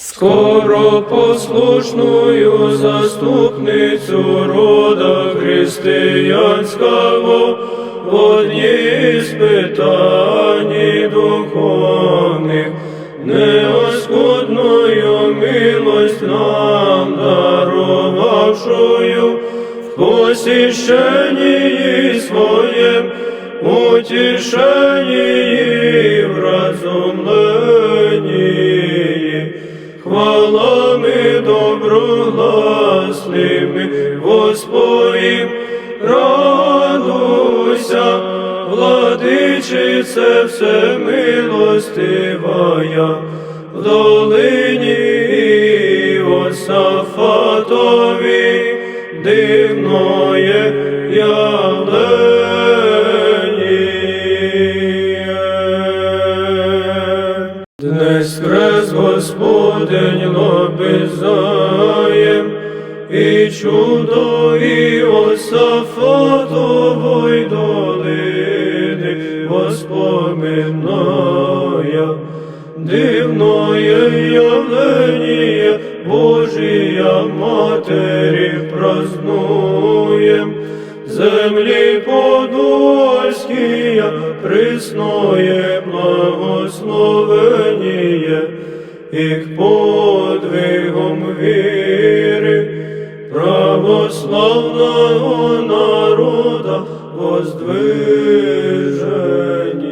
Скоро послушную заступницю рода християнского в одні спитані духовних, неоскудною милость нам даровавшую, в посіщенні своєм, утішенні в разумленні, хвалами доброгласними Господім радуйся, владичице всемилостивая, в долині Осафатові дивноє явлення. Днес крест Господень лобизаєм, і чудо і Осафатової долини воспоминая, дивное явление Божия Матери празднуем, як подвигом віри, православного народа воздвиження.